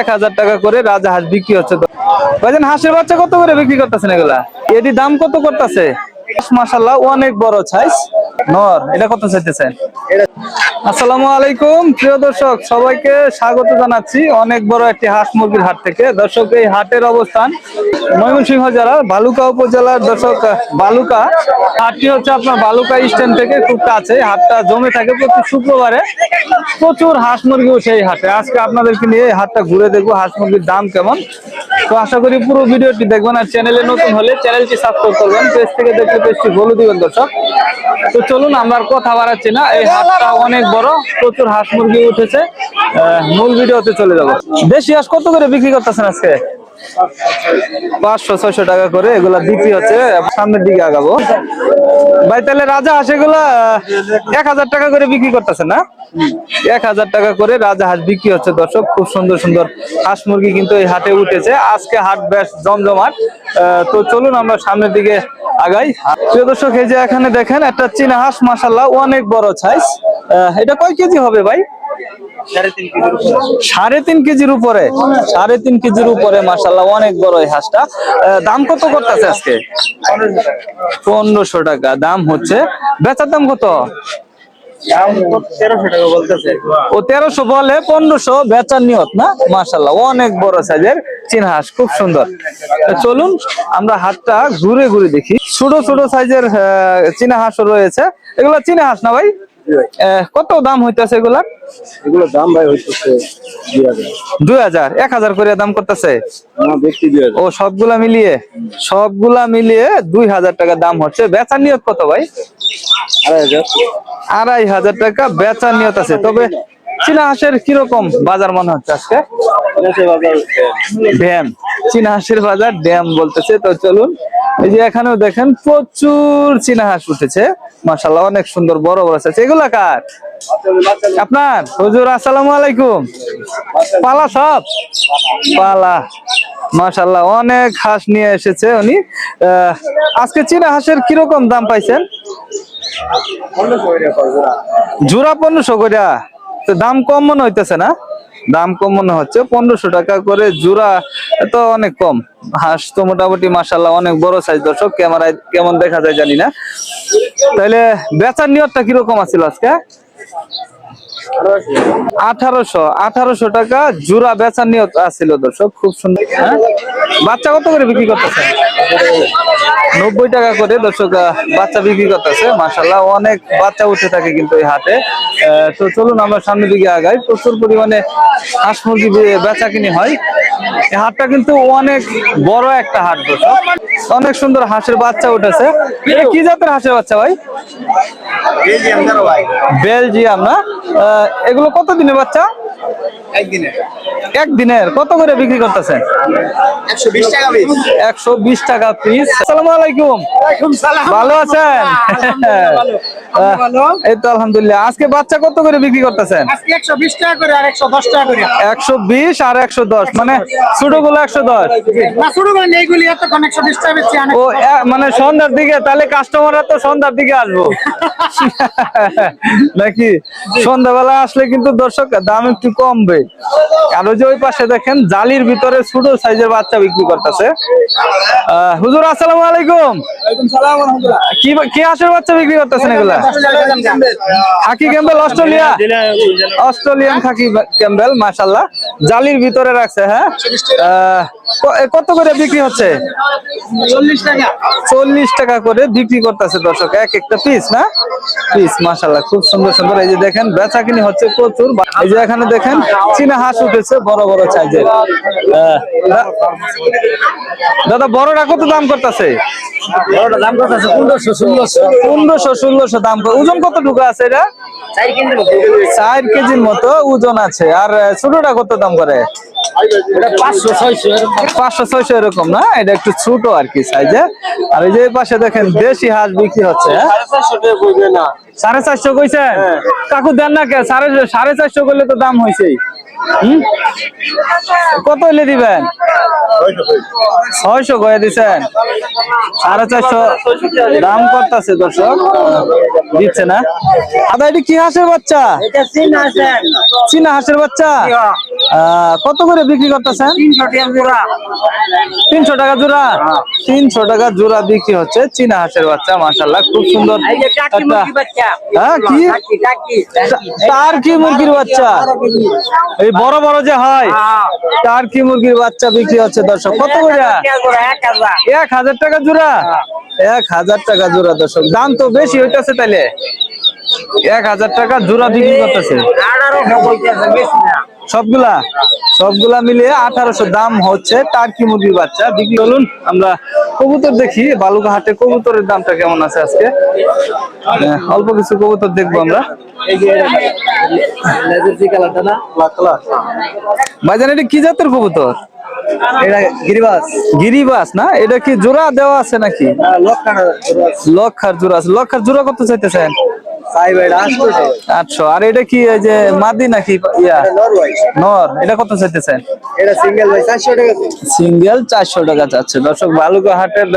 এক হাজার টাকা করে রাজা হাঁস বিক্রি হচ্ছে। ভাইজান, হাঁসের বাচ্চা কত করে বিক্রি করতেছেন এগুলা? এটি দাম কত করতেছে? মাসাল্লাহ অনেক বড় সাইজ নর এটা কত চাইতেছেন? আসসালামু আলাইকুম প্রিয় দর্শক সবাইকে স্বাগত জানাচ্ছি অনেক বড় একটি হাঁস মুরগির হাট থেকে। দর্শক এই হাটের অবস্থান ময়মনসিংহ জেলার বালুকা উপজেলার দর্শক বালুকা। হাটটি হচ্ছে আপনার বালুকা স্ট্যান্ড থেকে খুব কাছে। হাটটা জমে থাকে প্রতি শুক্রবারে। প্রচুর হাঁস মুরগি উঠে এই হাটে। আজকে আপনাদেরকে নিয়ে এই হাটটা ঘুরে দেখব হাঁস মুরগির দাম কেমন। তো আশা করি পুরো ভিডিওটি দেখবেন আর চ্যানেলে নতুন হলে চ্যানেলটি সাবস্ক্রাইব করবেন, পেজ থেকে দেখলে পেজটি বলে দিবেন দর্শক। তো চলুন, আমরা কথা বাড়াচ্ছি না। এই হাটটা অনেক বড়, প্রচুর হাঁস মুরগি উঠেছে। মূল ভিডিওতে চলে যাব। দেশি হাঁস কত করে বিক্রি করতেছেন আজকে? পাঁচশো, ছয়শো টাকা করে এগুলা বিক্রি হচ্ছে। সামনের দিকে আগাবো। ভাই, তাহলে রাজা হাঁস এগুলা এক হাজার টাকা করে বিক্রি করতেছে না? এক হাজার টাকা করে রাজা হাঁস বিক্রি হচ্ছে, দর্শক। খুব সুন্দর সুন্দর হাঁস মুরগি কিন্তু এই হাটে উঠেছে। আজকে হাট বেশ জমজমাট। তো চলুন আমরা সামনের দিকে আগাই। প্রিয় দর্শক, এই যে এখানে দেখেন, একটা চীনা হাঁস মাসাল্লাহ অনেক বড় সাইজ এটা কয় কেজি হবে ভাই? সাড়ে তিন কেজির উপরে। সাড়ে তিন কেজির উপরে? মাসাল্লাহ অনেক বড় এই হাঁসটা। দাম কত করতেছে আজকে? পনেরোশো টাকা। দাম হচ্ছে বেচার দাম কত? ও তেরোশো বলে পনেরোশো বেচার নিয়ত না? মাসাল্লাহ অনেক বড় সাইজের চীন হাঁস খুব সুন্দর। চলুন আমরা হাটটা ঘুরে ঘুরে দেখি। ছোট ছোট সাইজের চীনা হাঁসও রয়েছে। এগুলো চীনা হাঁস না ভাই? কত দাম হইতেছে এগুলার এগুলো দাম ভাই হইতেছে দুই হাজার। এক হাজার করে দাম করতেছে? ও সবগুলা মিলিয়ে? সবগুলা মিলিয়ে দুই হাজার টাকা দাম হচ্ছে। বেচার নিয়ত কত ভাই? আড়াই হাজার। টাকা বেচার নিয়ত আছে। তবে চীনা হাঁসের কীরকম বাজার মনে হচ্ছে আজকে? ড্যাম। চীনা হাঁসের বাজার ড্যাম বলতেছে। তো চলুন এই যে এখানেও দেখেন প্রচুর চীনা হাঁস উঠেছে। মাসাল্লাহ অনেক সুন্দর, বড় বড় আছে এগুলা কার? আপনার? হুজুর, আসসালামু আলাইকুম। পালা সব? পালা। মাশাল্লাহ অনেক হাঁস নিয়ে এসেছে উনি। আজকে চীনা হাঁসের কীরকম দাম পাইছেন? জোড়া পনেরোশো তো দাম কম মনে হইতেছে না? দাম কম মনে হচ্ছে, পনেরোশো টাকা করে জোড়া তো অনেক কম। হাঁস তো মোটামুটি মাসাল্লাহ অনেক বড় সাইজ দর্শক, ক্যামেরায় কেমন দেখা যায় জানি না। তাহলে বেচার নিয়তটা কীরকম আছিল আজকে? আঠারোশো আঠারোশো টাকা জোড়া বেচার নিয়ত আছিল দর্শক খুব সুন্দর। হ্যাঁ? বাচ্চা কত করে বিক্রি করতেছে? নব্বই টাকা করে দর্শক বাচ্চা বিক্রি করতেছে মাসাল্লাহ অনেক বাচ্চা উঠে থাকে কিন্তু এই হাটে। তো চলুন আমরা সামনের দিকে আগাই। প্রচুর পরিমাণে হাঁস মুরগি বেচা কিনি হয়। এই হাটটা কিন্তু অনেক বড় একটা হাট দর্শক। অনেক সুন্দর হাঁসের বাচ্চা উঠেছে। কি জাতের হাঁসের বাচ্চা ভাই। বেলজিয়াম না? এগুলো কত দিনে বাচ্চা? একদিনে একদিনের কত করে বিক্রি করতেছেন? একশো বিশ টাকা পিস আসসালামু আলাইকুম। ভালো আছেন? এই তো আলহামদুলিল্লাহ। আজকে বাচ্চা কত করে বিক্রি করতেছেন? একশো বিশ আর একশো দশ মানে ছোটগুলো একশো দশ ও মানে সন্ধ্যার দিকে তাহলে কাস্টমাররা তো সন্ধ্যার দিকে আসব। নাকি? সন্ধ্যাবেলা আসলে কিন্তু দর্শক দাম একটু কমবে। আর যে ওই পাশে দেখেন জালির ভিতরে ছোট সাইজের বাচ্চা বিক্রি করতেছে। হুজুর আসসালামু আলাইকুম। কি কি হাঁসের বাচ্চা বিক্রি করতেছেন এগুলা? Khaki Campbell Australia. Australian khaki Campbell মাশাল্লাহ জালির ভিতরে রাখছে হ্যাঁ? কত করে বিক্রি হচ্ছে? চল্লিশ টাকা। চল্লিশ টাকা করে বিক্রি করতেছে দর্শক এক একটা পিস না? পিস মাশাল্লাহ খুব সুন্দর সুন্দর। এই যে দেখেন বেচা কিনি হচ্ছে প্রচুর। এই যে এখানে দেখেন চীনা হাঁস উঠেছে বড় বড় সাইজের দাদা বড়টা কত দাম করতেছে? বড়টা দাম কত পনেরোশো ষোলোশো। পনেরোশো ষোলোশো দাম ওজন কত ঢুকা আছে এটা? চার কেজির মতো। ওজন আছে। আর ছোটটা কত দাম করে? পাঁচশো ছয়শো এরকম। না? এটা একটু ছোট আর কি সাইজে আর এই যে পাশে দেখেন দেশি হাঁস বিক্রি হচ্ছে হ্যাঁ? সাড়ে চারশো কইছেন? কাকু দেন না কে? সাড়ে সাড়ে চারশো করলে তো দাম হয়েছেই হুম? কত হইলে দিবেন? ছয়শো কয়ে দিছেন। সাড়ে চারশো। দাম করতেছে দর্শক। দিচ্ছে না। আদা এটি কি হাঁসের বাচ্চা? চীনা হাঁসের। বাচ্চা? আহ, কত করে বিক্রি করতেছেন? তিনশো টাকা জোড়া। তিনশো টাকা জোড়া? বিক্রি হচ্ছে চীনা হাঁসের বাচ্চা মাশাল্লাহ খুব সুন্দর হ্যাঁ কি? তার কি মুরগির বাচ্চা? এই বড় বড় যে হয় তার কি মুরগির বাচ্চা বিক্রি হচ্ছে দর্শক কত করে? এক হাজার টাকা জোড়া এক হাজার। টাকা জোড়া? দর্শক দাম তো বেশি হইতেছে তাইলে। এক হাজার টাকা জোড়া বিক্রি করতেছে। সবগুলা সবগুলা মিলিয়ে আঠারোশো দাম হচ্ছে টার্কি মুরগির বাচ্চা। বিক্রি বলুন আমরা কবুতর দেখি বালুকা হাটে কবুতরের দামটা কেমন আছে আজকে? অল্প কিছু কবুতর দেখব আমরা। ভাইজান এটা কি জাতের কবুতর? এটা গিরিবাস। গিরিবাস না? এটা কি জোড়া দেওয়া আছে নাকি? লক্ষার জোড়া আছে। লক্ষার জোড়া কত চাইতেছেন? আটশো। আর এটা কি ওই যে মাদি নাকি ইয়া? নর এটা কত চাইতেছেন? এটা সিঙ্গেল চারশো টাকা সিঙ্গেল চারশো টাকা যাচ্ছে দর্শক বালুকা হাটের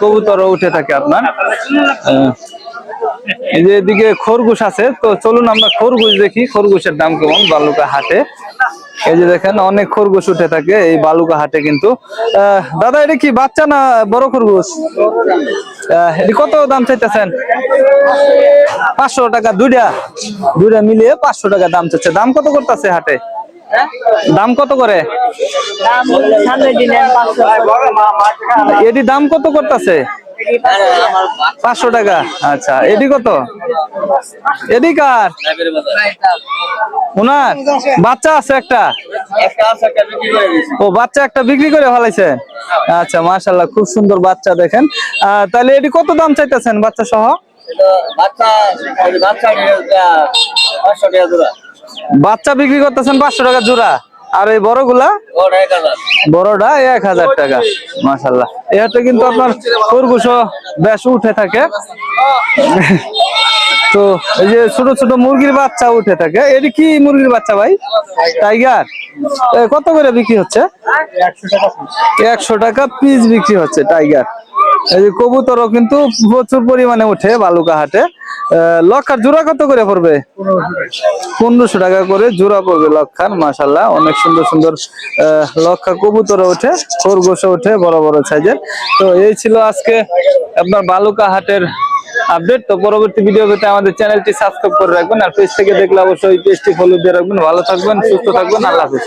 কবুতরও উঠে থাকে আপনার। এই যে এদিকে খরগোশ আছে তো চলুন আমরা খরগোশ দেখি খরগোশের দাম কেমন বালুকা হাটে। এই যে দেখেন অনেক খরগোশ উঠে থাকে এই বালুকা হাটে কিন্তু। দাদা এটা কি বাচ্চা না বড় খরগোশ? এটি কত দাম চাইতেছেন? পাঁচশো টাকা দুইটা। দুইটা মিলিয়ে পাঁচশো টাকা দাম চাচ্ছে। দাম কত করতেছে হাটে? দাম কত করে? এটি দাম কত করতেছে? পাঁচশো টাকা। আচ্ছা এটি কত? এটি কার? ওনার বাচ্চা আছে একটা? ও, বাচ্চা একটা বিক্রি করে ফেলাইছে? আচ্ছা মাশাল্লাহ খুব সুন্দর বাচ্চা দেখেন। তাহলে এটি কত দাম চাইতেছেন, বাচ্চা সহ? বাচ্চা বিক্রি করতেছেন পাঁচশো টাকা জোড়া। আর এই বড়গুলা? বড়টা এক হাজার টাকা মাসাল্লাহ এটা কিন্তু আপনার খরগোশও বেশ উঠে থাকে। তো এই যে ছোট ছোট মুরগির বাচ্চা উঠে থাকে এটি কি মুরগির বাচ্চা ভাই? টাইগার। কত করে বিক্রি হচ্ছে? একশো টাকা পিস বিক্রি হচ্ছে টাইগার। কবুতরও কিন্তু প্রচুর পরিমাণে উঠে বালুকা হাটে। লক্ষার জোড়া কত করে পড়বে? পনেরোশো টাকা করে জোড়া পড়বে লক্ষার মাসাল্লাহ অনেক সুন্দর সুন্দর লক্ষা কবুতর ওঠে খরগোশ ওঠে, বড় বড় সাইজের। তো এই ছিল আজকে আপনার বালুকা হাটের আপডেট। তো পরবর্তী ভিডিও পেতে আমাদের চ্যানেলটি সাবস্ক্রাইব করে রাখবেন আর পেজ থেকে দেখলে অবশ্যই পেজটি ফলো দিয়ে রাখবেন। ভালো থাকবেন, সুস্থ থাকবেন, আল্লাহ হাফিজ।